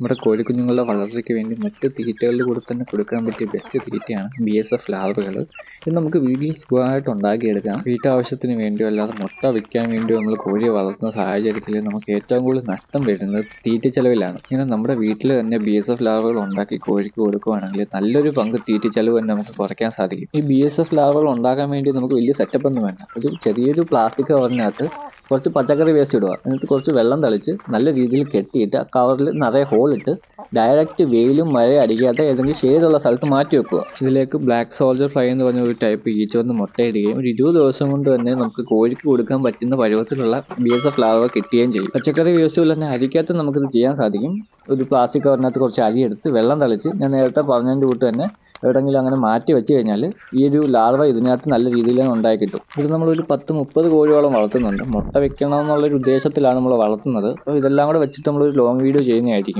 നമ്മുടെ കോഴിക്കുഞ്ഞുങ്ങളുടെ വളർച്ചയ്ക്ക് വേണ്ടി മറ്റ് തീറ്റകളുടെ കൂടെ തന്നെ കൊടുക്കാൻ പറ്റിയ ബെസ്റ്റ് തീറ്റയാണ് ബി എസ് എഫ് ലാർവകൾ. ഇത് നമുക്ക് വീട്ടിൽ സുഖമായിട്ട് ഉണ്ടാക്കിയെടുക്കാം. വീട്ടാവശ്യത്തിന് വേണ്ടിയോ അല്ലാതെ മുട്ട വിൽക്കാൻ വേണ്ടിയോ നമ്മൾ കോഴിയെ വളർത്തുന്ന സാഹചര്യത്തിൽ നമുക്ക് ഏറ്റവും കൂടുതൽ നഷ്ടം വരുന്നത് തീറ്റ ചെലവിലാണ്. ഇങ്ങനെ നമ്മുടെ വീട്ടിൽ തന്നെ ബി എസ് എഫ് ലാർവകൾ ഉണ്ടാക്കി കോഴിക്ക് കൊടുക്കുകയാണെങ്കിൽ നല്ലൊരു പങ്ക് തീറ്റ ചെലവ് തന്നെ നമുക്ക് കുറയ്ക്കാൻ സാധിക്കും. ഈ ബി എസ് എഫ് ലാർവകൾ ഉണ്ടാക്കാൻ വേണ്ടി നമുക്ക് വലിയ സെറ്റപ്പ് ഒന്നും വേണ്ട. ഒരു ചെറിയൊരു പ്ലാസ്റ്റിക് കവറിനകത്ത് കുറച്ച് പച്ചക്കറി വേസ്റ്റ് ഇടുക. എന്നിട്ട് കുറച്ച് വെള്ളം തളിച്ച് നല്ല രീതിയിൽ കെട്ടിയിട്ട് ആ കവറിൽ നിറയെ ഹോൾ ഇട്ട് ഡയറക്റ്റ് വെയിലും മഴ അടിക്കാത്ത ഏതെങ്കിലും ഷെയ്ഡുള്ള സ്ഥലത്ത് മാറ്റി വെക്കുക. ഇതിലേക്ക് ബ്ലാക്ക് സോൾജർ ഫ്ലൈ എന്ന് പറഞ്ഞ ഒരു ടൈപ്പ് ഈച്ച വന്ന് മുട്ടയിടുകയും ഒരു ഇരുപത് ദിവസം കൊണ്ട് തന്നെ നമുക്ക് കോഴിക്ക് കൊടുക്കാൻ പറ്റുന്ന പരുവത്തിലുള്ള ബി എസ് എഫ് ലാവ കിട്ടുകയും ചെയ്യും. പച്ചക്കറി വേസ്റ്റുകൾ തന്നെ അരിക്കകത്ത് നമുക്കിത് ചെയ്യാൻ സാധിക്കും. ഒരു പ്ലാസ്റ്റിക് കവറിനകത്ത് കുറച്ച് അരി എടുത്ത് വെള്ളം തളിച്ച് ഞാൻ നേരത്തെ പറഞ്ഞതിന്റെ കൂട്ട് തന്നെ എവിടെയെങ്കിലും അങ്ങനെ മാറ്റി വെച്ച് കഴിഞ്ഞാൽ ഈ ഒരു ലാർവ ഇതിനകത്ത് നല്ല രീതിയിൽ ഉണ്ടായി കിട്ടും. ഇത് നമ്മളൊരു പത്ത് മുപ്പത് കോഴിയോളം വളർത്തുന്നുണ്ട്. മുട്ട വെക്കണം എന്നുള്ളൊരു ഉദ്ദേശത്തിലാണ് നമ്മൾ വളർത്തുന്നത്. അപ്പോൾ ഇതെല്ലാം കൂടെ വെച്ചിട്ട് നമ്മളൊരു ലോങ് വീഡിയോ ചെയ്യുന്നതായിരിക്കും.